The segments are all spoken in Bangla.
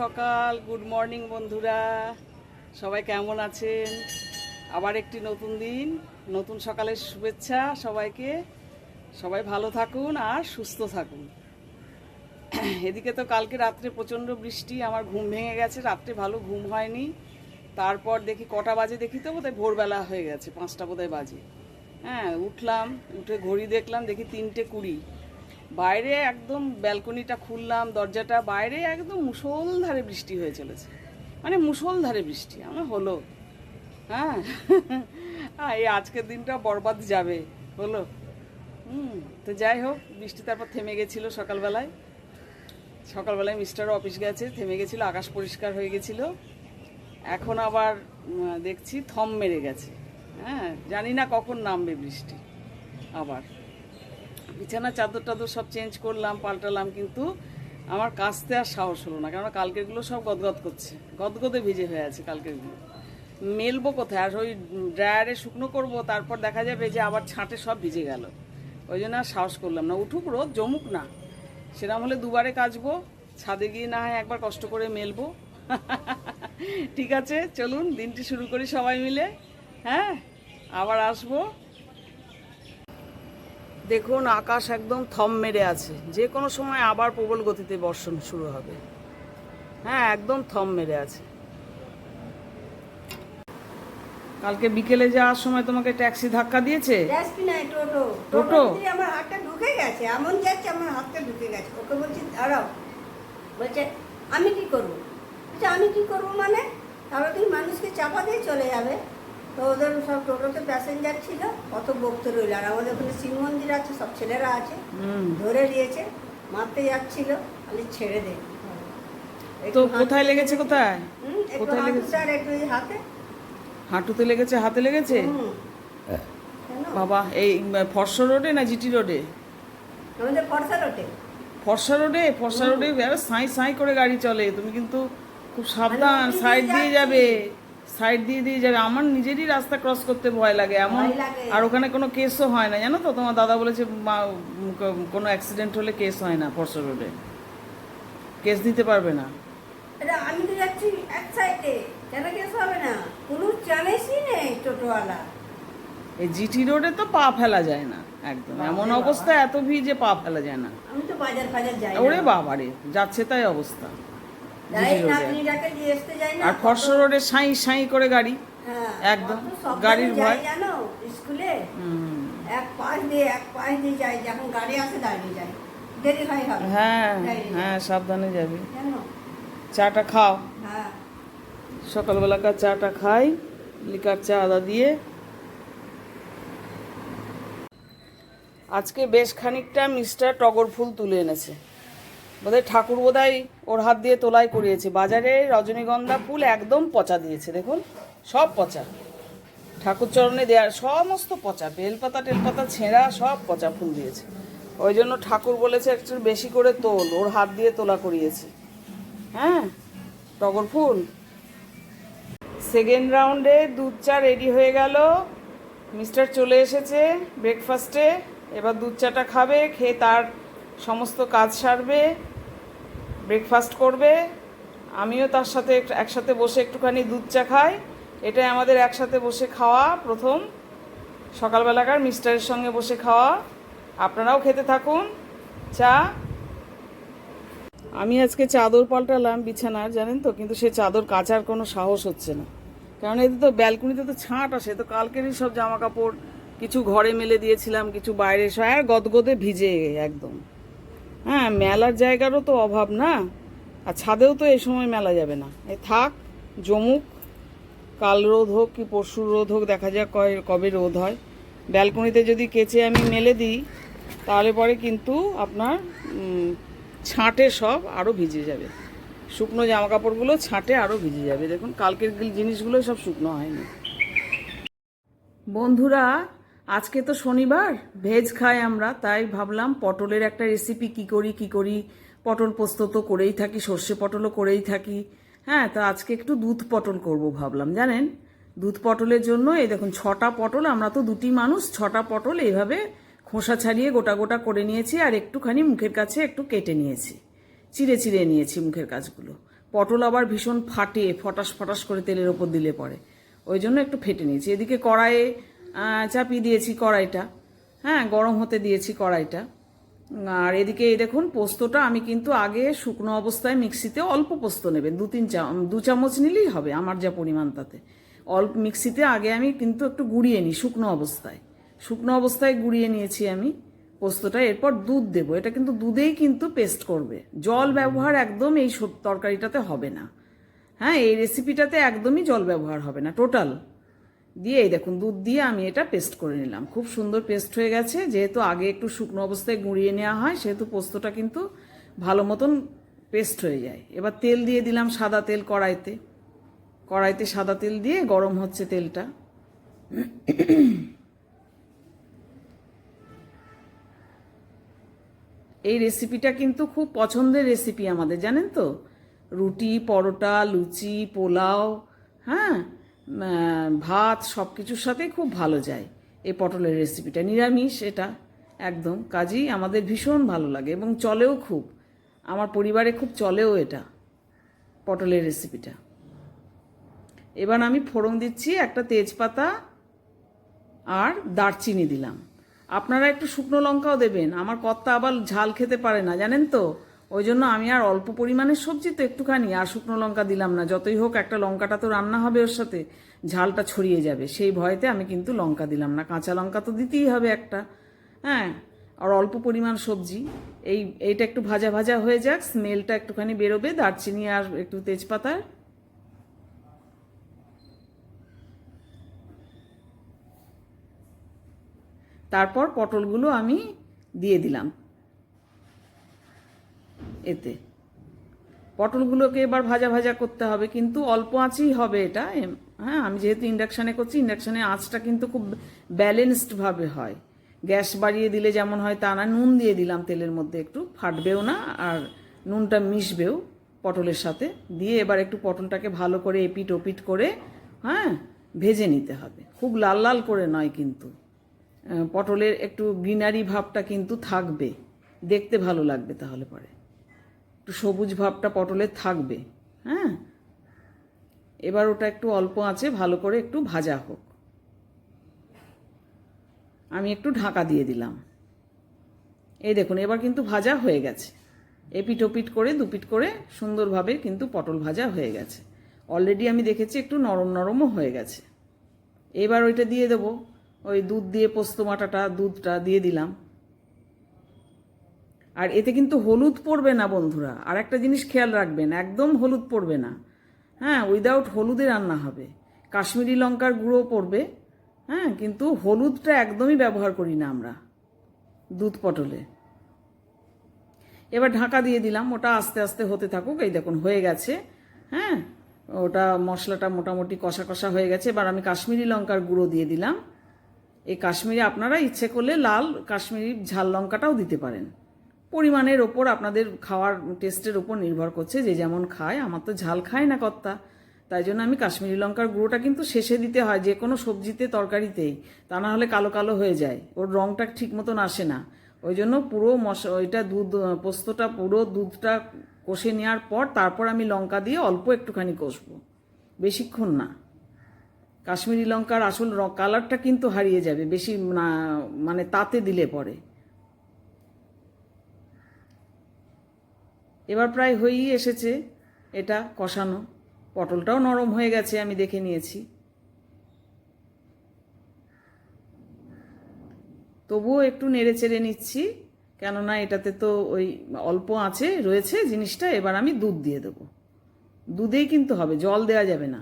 সকাল গুড মর্নিং বন্ধুরা। সবাই কেমন আছেন? আবার একটি নতুন দিন, নতুন সকালের শুভেচ্ছা সবাইকে। সবাই ভালো থাকুন আর সুস্থ থাকুন। এদিকে তো কালকে রাত্রে প্রচণ্ড বৃষ্টি, আমার ঘুম ভেঙে গেছে, রাত্রে ভালো ঘুম হয়নি। তারপর দেখি কটা বাজে দেখি তো, বোধহয় ভোরবেলা হয়ে গেছে, পাঁচটা বোধহয় বাজে। হ্যাঁ উঠলাম, উঠে ঘড়ি দেখলাম, দেখি তিনটে কুড়ি। বাইরে একদম ব্যালকনিটা খুললাম, দরজাটা বাইরে একদম মুষলধারে বৃষ্টি হয়ে চলেছে। মানে মুষলধারে বৃষ্টি আমার হলো? হ্যাঁ। এই আজকের দিনটা বরবাদ যাবে, হলো। হুম, তো যাই হোক, বৃষ্টি তারপর থেমে গেছিল সকালবেলায়। সকালবেলায় মিস্টার অফিস গেছে, থেমে গেছিল, আকাশ পরিষ্কার হয়ে গেছিল। এখন আবার দেখছি থম মেরে গেছে। হ্যাঁ জানি না কখন নামবে বৃষ্টি আবার। বিছানা চাদর টাদর সব চেঞ্জ করলাম, পাল্টালাম, কিন্তু আমার কাচতে আর সাহস হলো না কারণ কালকেরগুলো সব গদগদ করছে। গদগদে ভিজে হয়ে আছে কালকেরগুলো। মেলবো কোথায়? আর ওই ড্রায়ারে শুকনো করব, তারপর দেখা যাবে যে আবার ছাঁটে সব ভিজে গেল। ওই জন্য আর সাহস করলাম না। উঠুক রোদ, জমুক না। সেরকম হলে দুবারে কাচবো, ছাদে গিয়ে না হয় একবার কষ্ট করে মেলবো। ঠিক আছে, চলুন, দিনটি শুরু করি সবাই মিলে। হ্যাঁ আবার আসব। দেখুন আকাশ একদম থম মেরে আছে। যে কোনো সময় আবার প্রবল গতিতে বর্ষণ শুরু হবে। হ্যাঁ একদম থম মেরে আছে। কালকে বিকেলে যাওয়ার সময় তোমাকে ট্যাক্সি ধাক্কা দিয়েছে? টোটো? টোটো? আমার হাতটা ঢুকে গেছে এমন যাচ্ছে আমার হাতটা ঢুকে গেছে। ওকে বলছি দাঁড়াও। বলছে আমি কি করব? বলছে আমি কি করব মানে? তাহলে তুমি মানুষকে চাপা দিয়ে চলে যাবে? তো ওদের সব টোটোতে প্যাসেঞ্জার ছিল কত বকতে রইল। আর আমাদের ওখানে শিব মন্দির আছে সব ছেলেরা আছে। হুম। ধরে নিয়েছে মারতে যাচ্ছিল আমি ছেড়ে দে তো কোথায় লেগেছে কোথায়? কোথায় লেগেছে? আর একটু হাতে। হাঁটুতে লেগেছে হাতে লেগেছে? বাবা এই ফর্সা রোডে না জিটি রোডে? আমাদের ফর্সা রোটে ফর্সা রোডে? ফর্সা রোডে সাই সাই করে গাড়ি চলে। তুমি কিন্তু খুব সাবধান ওদিক দিয়ে সাইড দিয়ে যাবে। সাইড দিয়ে দিয়ে যাবে। আমার নিজেরই রাস্তা ক্রস করতে ভয় লাগে এমন আর ওখানে কোনো কেসও হয় না জানো তো? তোমার দাদা বলেছে মা- কোনো অ্যাক্সিডেন্ট হলে কেস হয় না ফর্সা রোডে কেস দিতে পারবে না। আমি তো যাচ্ছি এক সাইডে কেন কেস হবে না? কোনো চানেসই নেই টোটোওয়ালা। এই জিটি রোডে তো পা ফেলা যায় না একদম। এমন অবস্থা এত ভিজে পা ফেলা যায় না। আমি তো বাজার ফাজার যাই ওরে বাবারে যাচ্ছে তাই অবস্থা। আর ফর্সা রোডে সাই সাই করে গাড়ি। হ্যাঁ, একদম, গাড়ির ভয়। জানো স্কুলে? এক পাশ দিয়ে এক পাশ দিয়ে যাই যখন গাড়ি আসে দাঁড়িয়ে যাই। দেরি হয় হ্যাঁ হ্যাঁ। সাবধানে যাবে। চাটা খাও। হ্যাঁ। সকালবেলাকার চাটা খাই লিকার চা আদা দিয়ে। আজকে বেশ খানিকটা মিস্টার টগর ফুল তুলে এনেছে। বোধহয় ঠাকুর বোধহয় ওর হাত দিয়ে তোলাই করিয়েছে। বাজারে রজনীগন্ধা ফুল একদম পচা দিয়েছে, দেখুন, সব পচা। ঠাকুর চরণে দেওয়ার সমস্ত পচা, বেলপাতা, টেলপাতা, ছেঁড়া, সব পচা ফুল দিয়েছে। ওই জন্য ঠাকুর বলেছে একটু বেশি করে তোল, ওর হাত দিয়ে তোলা করিয়েছে। হ্যাঁ টগর ফুল। সেকেন্ড রাউন্ডে দুধ চা রেডি হয়ে গেল। মিস্টার চলে এসেছে ব্রেকফাস্টে, এবার দুধ চাটা খাবে, খেয়ে তার সমস্ত কাজ সারবে। ব্রেকফাস্ট করবে, আমিও তার সাথে এক- একসাথে বসে একটুখানি দুধ চা খাই, এটাই আমাদের একসাথে বসে খাওয়া প্রথম। সকালবেলাকার মিস্টারের সঙ্গে বসে খাওয়া। আপনারাও খেতে থাকুন। চা। আমি আজকে চাদর পাল্টালাম বিছানার, জানেন তো? কিন্তু সে চাদর কাচার কোনো সাহস হচ্ছে না। কারণ এতে তো ব্যালকনিতে তো ছাঁট আসে তো কালকেরই সব জামা কাপড় কিছু ঘরে মেলে দিয়েছিলাম, কিছু বাইরে সব, আর গদগদে ভিজে একদম। হ্যাঁ মেলার জায়গারও তো অভাব না। আর ছাদেও তো এই সময় মেলা যাবে না। এ থাক, জমুক, কাল রোদ হোক কি পরশু রোদ হোক, দেখা যাক কবে রোদ হয়। ব্যালকনিতে যদি কেচে আমি মেলে দিই, তাহলে পরে কিন্তু আপনার ছাঁটে সব আরও ভিজে যাবে। শুকনো জামা কাপড়গুলো ছাঁটে আরও ভিজে যাবে। দেখুন, কালকের জিনিসগুলো সব শুকনো হয়নি। বন্ধুরা আজকে তো শনিবার, ভেজ খাই আমরা, তাই ভাবলাম পটলের একটা রেসিপি কি করি কি করি? পটল পোস্ত তো করেই থাকি, সর্ষে পটলও করেই থাকি। হ্যাঁ তো আজকে একটু দুধ পটল করব ভাবলাম, জানেন? দুধ পটলের জন্য, এই দেখুন, ছটা পটল, আমরা তো দুটি মানুষ, ছটা পটল এইভাবে খোসা ছাড়িয়ে গোটা গোটা করে নিয়েছি আর একটুখানি মুখের কাছে একটু কেটে নিয়েছি। চিড়ে চিড়ে নিয়েছি মুখের কাছগুলো পটল আবার ভীষণ ফাটে, ফটাস ফটাস করে তেলের ওপর দিলে পরে। ওই জন্য একটু ফেটে নিয়েছি। এদিকে কড়াইয়ে চাপিয়ে দিয়েছি কড়াইটা। হ্যাঁ গরম হতে দিয়েছি কড়াইটা। আর এদিকে এই দেখুন, পোস্তটা আমি কিন্তু আগে শুকনো অবস্থায় মিক্সিতে অল্প পোস্ত নেবে, দু তিন দু চামচ নিলেই হবে আমার যা পরিমাণ তাতে। অল্প মিক্সিতে আগে আমি কিন্তু একটু গুঁড়িয়ে নিই শুকনো অবস্থায়। শুকনো অবস্থায় গুঁড়িয়ে নিয়েছি আমি পোস্তটা, এরপর দুধ দেবো। এটা কিন্তু দুধেই কিন্তু পেস্ট করবে। জল ব্যবহার একদম এই তরকারিটাতে হবে না। হ্যাঁ এই রেসিপিটাতে একদমই জল ব্যবহার হবে না টোটাল দিয়ে এই দেখুন, দুধ দিয়ে আমি এটা পেস্ট করে নিলাম। খুব সুন্দর পেস্ট হয়ে গেছে, যেহেতু আগে একটু শুকনো অবস্থায় গুঁড়িয়ে নেওয়া হয়, সেহেতু পোস্তটা কিন্তু ভালো মতন পেস্ট হয়ে যায়। এবার তেল দিয়ে দিলাম সাদা তেল কড়াইতে। কড়াইতে সাদা তেল দিয়ে গরম হচ্ছে তেলটা। এই রেসিপিটা কিন্তু খুব পছন্দের রেসিপি আমাদের, জানেন তো? রুটি, পরোটা, লুচি, পোলাও হ্যাঁ? ভাত সব কিছুর সাথে খুব ভালো যায় এই পটলের রেসিপিটা নিরামিষ এটা, একদম। কাজেই আমাদের ভীষণ ভালো লাগে এবং চলেও খুব। আমার পরিবারে খুব চলেও এটা, পটলের রেসিপিটা এবার আমি ফোড়ন দিচ্ছি, একটা তেজপাতা আর দারচিনি দিলাম। আপনারা একটু শুকনো লঙ্কাও দেবেন। আমার কর্তা আবার ঝাল খেতে পারে না, জানেন তো? ওই জন্য আমি আর অল্প পরিমাণের সবজি তো একটুখানি, আর শুকনো লঙ্কা দিলাম না। যতই হোক একটা লঙ্কাটা তো রান্না হবে ওর সাথে, ঝালটা ছড়িয়ে যাবে। সেই ভয়তে আমি কিন্তু লঙ্কা দিলাম না। কাঁচা লঙ্কা তো দিতেই হবে একটা। হ্যাঁ আর অল্প পরিমাণ সবজি। এই, এইটা একটু ভাজা ভাজা হয়ে যাক, স্মেলটা একটুখানি বেরোবে। দারচিনি আর একটু তেজপাতার তারপর পটলগুলো আমি দিয়ে দিলাম। এতে। পটলগুলোকে এবার ভাজা ভাজা করতে হবে, কিন্তু অল্প আঁচেই হবে এটা হ্যাঁ আমি যেহেতু ইন্ডাকশানে করছি ইন্ডাকশানে আঁচটা কিন্তু খুব ব্যালেন্সডভাবে হয়। গ্যাস বাড়িয়ে দিলে যেমন হয় তা না, নুন দিয়ে দিলাম তেলের মধ্যে একটু, ফাটবেও না, আর নুনটা মিশবেও পটলের সাথে, দিয়ে এবার একটু পটলটাকে ভালো করে এপিট ওপিট করে হ্যাঁ ভেজে নিতে হবে। খুব লাল লাল করে নয় কিন্তু পটলের একটু গ্রিনারি ভাবটা কিন্তু থাকবে, দেখতে ভালো লাগবে তাহলে পরে। একটু সবুজ ভাবটা পটলের থাকবে হ্যাঁ? এবার ওটা একটু অল্প আছে, ভালো করে একটু ভাজা হোক। আমি একটু ঢাকা দিয়ে দিলাম। এই দেখুন, এবার কিন্তু ভাজা হয়ে গেছে। এপিট ওপিট করে দুপিট করে সুন্দরভাবে কিন্তু পটল ভাজা হয়ে গেছে। অলরেডি আমি দেখেছি একটু নরম নরমও হয়ে গেছে। এবার ওইটা দিয়ে দেবো। ওই দুধ দিয়ে পোস্ত মাটাটা, দুধটা দিয়ে দিলাম। আর এতে কিন্তু হলুদ পড়বে না, বন্ধুরা। আর একটা জিনিস খেয়াল রাখবেন, একদম হলুদ পড়বে না। হ্যাঁ উইদাউট হলুদে রান্না হবে। কাশ্মীরি লঙ্কার গুঁড়ো পড়বে হ্যাঁ কিন্তু হলুদটা একদমই ব্যবহার করি না আমরা, দুধ পটলে। এবার ঢাকা দিয়ে দিলাম, ওটা আস্তে আস্তে হতে থাকুক। এই দেখুন, হয়ে গেছে হ্যাঁ। ওটা মশলাটা মোটামুটি কষা কষা হয়ে গেছে। এবার আমি কাশ্মীরি লঙ্কার গুঁড়ো দিয়ে দিলাম। এই কাশ্মীরি আপনারা ইচ্ছে করলে লাল কাশ্মীরি ঝাল লঙ্কাটাও দিতে পারেন। পরিমাণের ওপর আপনাদের খাওয়ার টেস্টের ওপর নির্ভর করছে, যে যেমন খায়, আমার তো ঝাল খায় না কর্তা। তাই জন্য আমি কাশ্মীরি লঙ্কার গুঁড়োটা কিন্তু শেষে দিতে হয়, যে কোনো সবজিতে, তরকারিতেই। তা না হলে কালো কালো হয়ে যায়, ওর রঙটা ঠিক মতন আসে না। ওই জন্য পুরো মশ, ওইটা দুধ, পোস্তটা পুরো দুধটা কষে নেওয়ার পর তারপর আমি লঙ্কা দিয়ে অল্প একটুখানি কষবো। বেশিক্ষণ না। কাশ্মীরি লঙ্কার আসল কালারটা কিন্তু হারিয়ে যাবে, বেশি মানে তাতে দিলে পরে। এবার প্রায় হয়েই এসেছে এটা কষানো। পটলটাও নরম হয়ে গেছে, আমি দেখে নিয়েছি। তবুও একটু নেড়ে চেড়ে নিচ্ছি, কেননা এটাতে তো ওই অল্প আছে, রয়েছে জিনিসটা, এবার আমি দুধ দিয়ে দেবো। দুধেই কিন্তু হবে, জল দেওয়া যাবে না।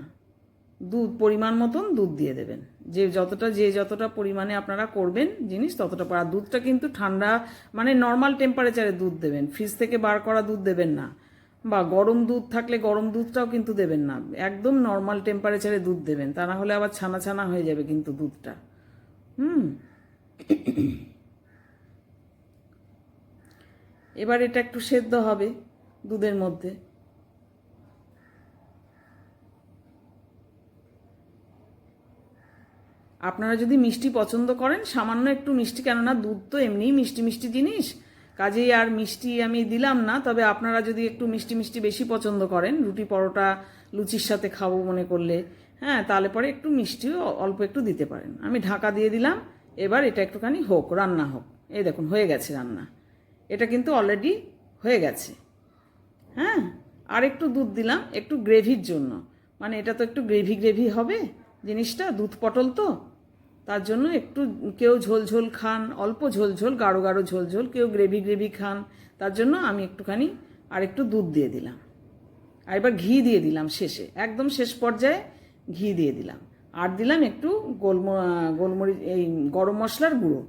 দুধ, পরিমাণ মতন দুধ দিয়ে দেবেন। যে যতটা যে যতটা পরিমাণে আপনারা করবেন জিনিস, ততটা আর দুধটা কিন্তু ঠান্ডা মানে নর্মাল টেম্পারেচারে দুধ দেবেন। ফ্রিজ থেকে বার করা দুধ দেবেন না। বা গরম দুধ থাকলে গরম দুধটাও কিন্তু দেবেন না। একদম নর্মাল টেম্পারেচারে দুধ দেবেন। তা না হলে আবার ছানা ছানা হয়ে যাবে কিন্তু দুধটা। হুম। এবার এটা একটু সেদ্ধ হবে দুধের মধ্যে। আপনারা যদি মিষ্টি পছন্দ করেন, সামান্য একটু মিষ্টি, কেননা দুধ তো এমনিই মিষ্টি মিষ্টি জিনিস। কাজেই আর মিষ্টি আমি দিলাম না, তবে আপনারা যদি একটু মিষ্টি মিষ্টি বেশি পছন্দ করেন, রুটি পরোটা, লুচির সাথে খাব মনে করলে হ্যাঁ তাহলে পরে একটু মিষ্টিও অল্প একটু দিতে পারেন। আমি ঢাকা দিয়ে দিলাম, এবার এটা একটুখানি হোক, রান্না হোক। এই দেখুন, হয়ে গেছে রান্না। এটা কিন্তু অলরেডি হয়ে গেছে। হ্যাঁ আর একটু দুধ দিলাম, একটু গ্রেভির জন্য। মানে এটা তো একটু গ্রেভি গ্রেভি হবে জিনিসটা, দুধ পটল তো। তার জন্য একটু কেউ ঝোল ঝোল খান, অল্প ঝোল ঝোল গাঢ় গাঢ় ঝোল ঝোল কেউ গ্রেভি গ্রেভি খান, তার জন্য আমি একটুখানি আর একটু দুধ দিয়ে দিলাম। আর এবার ঘি দিয়ে দিলাম শেষে। একদম শেষ পর্যায়ে ঘি দিয়ে দিলাম। আর দিলাম একটু গোলম, গোলমরিচ, এই গরম মশলার গুঁড়ো।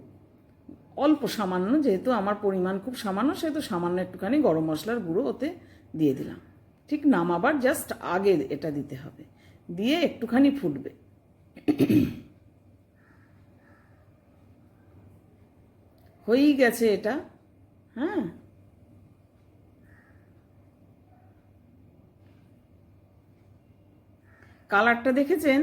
অল্প সামান্য, যেহেতু আমার পরিমাণ খুব সামান্য, সেহেতু সামান্য একটুখানি গরম মশলার গুঁড়ো ওতে দিয়ে দিলাম। ঠিক নামাবার জাস্ট আগে এটা দিতে হবে। দিয়ে একটুখানি ফুটবে। হয়েই গেছে এটা। হ্যাঁ। কালারটা দেখেছেন?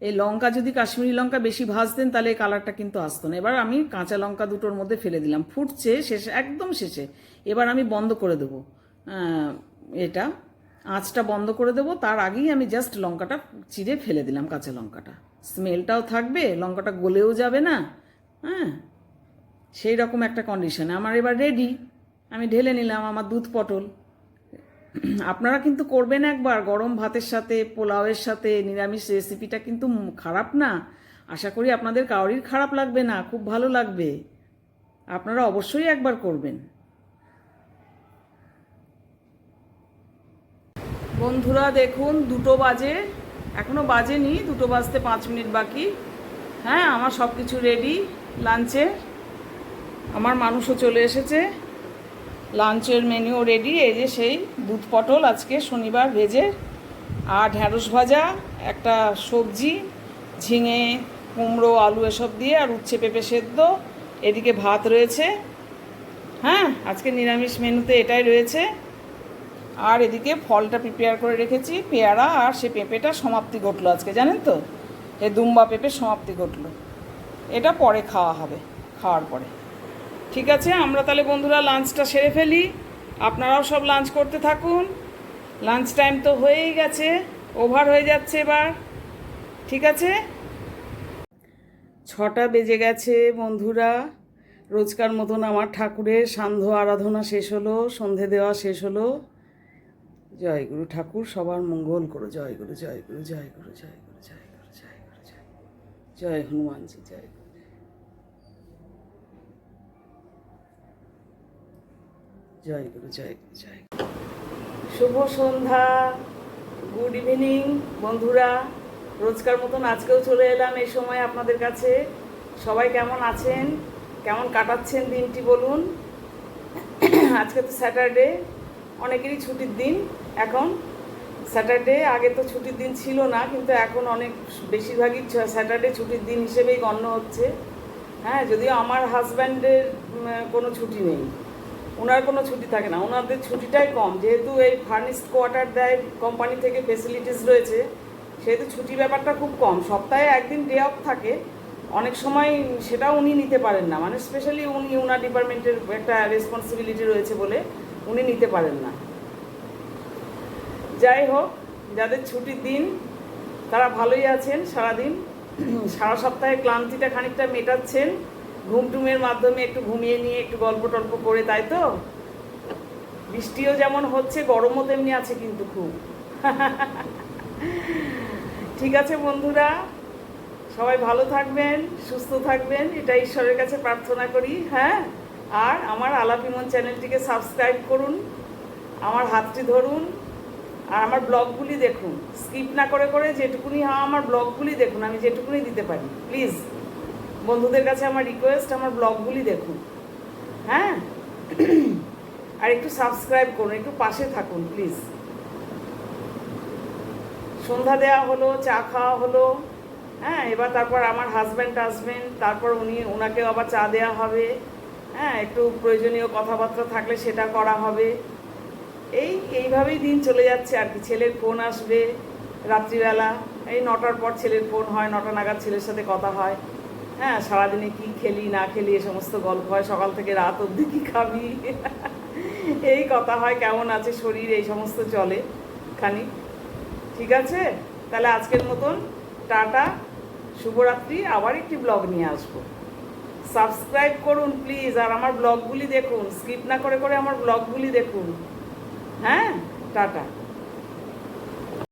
এই লঙ্কা যদি কাশ্মীরি লঙ্কা বেশি ভাজতেন তাহলে এই কালারটা কিন্তু আসতো না। এবার আমি কাঁচা লঙ্কা দুটোর মধ্যে ফেলে দিলাম। ফুটছে, শেষে, একদম শেষে। এবার আমি বন্ধ করে দেবো। এটা। আঁচটা বন্ধ করে দেবো। তার আগেই আমি জাস্ট লঙ্কাটা চিড়ে ফেলে দিলাম কাঁচা লঙ্কাটা। স্মেলটাও থাকবে, লঙ্কাটা গলেও যাবে না। হ্যাঁ। সেই রকম একটা কন্ডিশনে আমার এবার রেডি আমি ঢেলে নিলাম আমার দুধ পটল। আপনারা কিন্তু করবেন একবার গরম ভাতের সাথে, পোলাওয়ের সাথে, নিরামিষ রেসিপিটা কিন্তু খারাপ না। আশা করি আপনাদের কাউরির খারাপ লাগবে না, খুব ভালো লাগবে। আপনারা অবশ্যই একবার করবেন। বন্ধুরা, দেখুন, দুটো বাজে। এখনও বাজেনি, দুটো বাজতে পাঁচ মিনিট বাকি। হ্যাঁ আমার সব কিছু রেডি লাঞ্চে আমার মানুষও চলে এসেছে। লাঞ্চের মেনুও রেডি এই যে সেই দুধ পটল আজকে শনিবার ভেজে আর ঢ্যাঁড়স ভাজা, একটা সবজি, ঝিঙে, কুমড়ো, আলু এসব দিয়ে, আর উচ্ছে পেঁপে সেদ্ধ। এদিকে ভাত রয়েছে। হ্যাঁ আজকে নিরামিষ মেনুতে এটাই রয়েছে। আর এদিকে ফলটা প্রিপেয়ার করে রেখেছি, পেয়ারা আর সে পেঁপেটা সমাপ্তি ঘটলো আজকে, জানেন তো? এই দুম্বা পেঁপে সমাপ্তি ঘটলো। এটা পরে খাওয়া হবে, খাওয়ার পরে। ঠিক আছে, আমরা তাহলে বন্ধুরা লাঞ্চটা সেরে ফেলি। আপনারাও সব লাঞ্চ করতে থাকুন। লাঞ্চ টাইম তো হয়েই গেছে ওভার হয়ে যাচ্ছে এবার। ঠিক আছে? ছটা বেজে গেছে বন্ধুরা। রোজকার মতন আমার ঠাকুরের সান্ধ্য আরাধনা শেষ হলো, সন্ধে দেওয়া শেষ হলো। জয় গুরু ঠাকুর, সবার মঙ্গল করো। জয় গুরু জয় গুরু জয় গুরু জয় গুরু জয় গুরু জয় গুরু, জয় জয় হনুমানজি, জয় জয় গুরু জয় গুরু, জয় শুভ সন্ধ্যা, গুড ইভিনিং, বন্ধুরা। রোজকার মতন আজকেও চলে এলাম এই সময় আপনাদের কাছে। সবাই কেমন আছেন? কেমন কাটাচ্ছেন দিনটি বলুন? আজকে তো স্যাটারডে, অনেকেরই ছুটির দিন এখন। স্যাটারডে আগে তো ছুটির দিন ছিল না, কিন্তু এখন অনেক বেশিরভাগই স্যাটারডে ছুটির দিন হিসেবেই গণ্য হচ্ছে। হ্যাঁ যদিও আমার হাজব্যান্ডের কোনো ছুটি নেই। ওনার কোনো ছুটি থাকে না। ওনাদের ছুটিটাই কম। যেহেতু এই ফার্নিশড কোয়ার্টার দেয়, কোম্পানি থেকে ফেসিলিটিস রয়েছে, সেহেতু ছুটি ব্যাপারটা খুব কম। সপ্তাহে একদিন ডে অফ থাকে। অনেক সময় সেটা উনি নিতে পারেন না। মানে স্পেশালি উনি ওনার ডিপার্টমেন্টের একটা রেসপন্সিবিলিটি রয়েছে বলে উনি নিতে পারেন না। যাই হোক, যাদের ছুটির দিন, তারা ভালোই আছেন সারাদিন। সারা সপ্তাহে ক্লান্তিটা খানিকটা মেটাচ্ছেন। ঘুম টুমের মাধ্যমে একটু ঘুমিয়ে নিয়ে একটু গল্প টল্প করে, তাই তো? বৃষ্টিও যেমন হচ্ছে, গরমও তেমনি আছে কিন্তু খুব। ঠিক আছে বন্ধুরা, সবাই ভালো থাকবেন, সুস্থ থাকবেন, এটা ঈশ্বরের কাছে প্রার্থনা করি হ্যাঁ? আর আমার আলাপিমন চ্যানেলটিকে সাবস্ক্রাইব করুন, আমার হাতটি ধরুন, আর আমার ব্লগগুলি দেখুন। স্কিপ না করে করে যেটুকুনি হ্যাঁ আমার ব্লগগুলি দেখুন, আমি যেটুকুনি দিতে পারি, প্লিজ। বন্ধুদের কাছে আমার রিকোয়েস্ট আমার ব্লগগুলি দেখুন। হ্যাঁ? আর একটু সাবস্ক্রাইব করুন, একটু পাশে থাকুন প্লিজ সন্ধ্যা দেওয়া হলো, চা খাওয়া হলো হ্যাঁ? এবার তারপর আমার হাজব্যান্ড আসবেন তারপর উনি ওনাকেও আবার চা দেওয়া হবে হ্যাঁ? একটু প্রয়োজনীয় কথাবার্তা থাকলে সেটা করা হবে। এই, এইভাবেই দিন চলে যাচ্ছে আর কি। ছেলের ফোন আসবে রাত্রিবেলা। এই নটার পর ছেলের ফোন হয়, নটা নাগাদ ছেলের সাথে কথা হয়। হ্যাঁ সারাদিনে কি খেলি, না খেলি, এ সমস্ত গল্প হয়, সকাল থেকে রাত অবধি কি খাবি? এই কথা হয়, কেমন আছে শরীর, এই সমস্ত চলে খানি ঠিক আছে? তাহলে আজকের মতন টাটা, শুভরাত্রি, আবার একটি ব্লগ নিয়ে আসব। সাবস্ক্রাইব করুন প্লিজ, আর আমার ব্লগগুলি দেখুন, স্কিপ না করে করে আমার ব্লগগুলি দেখুন। হ্যাঁ? টাটা।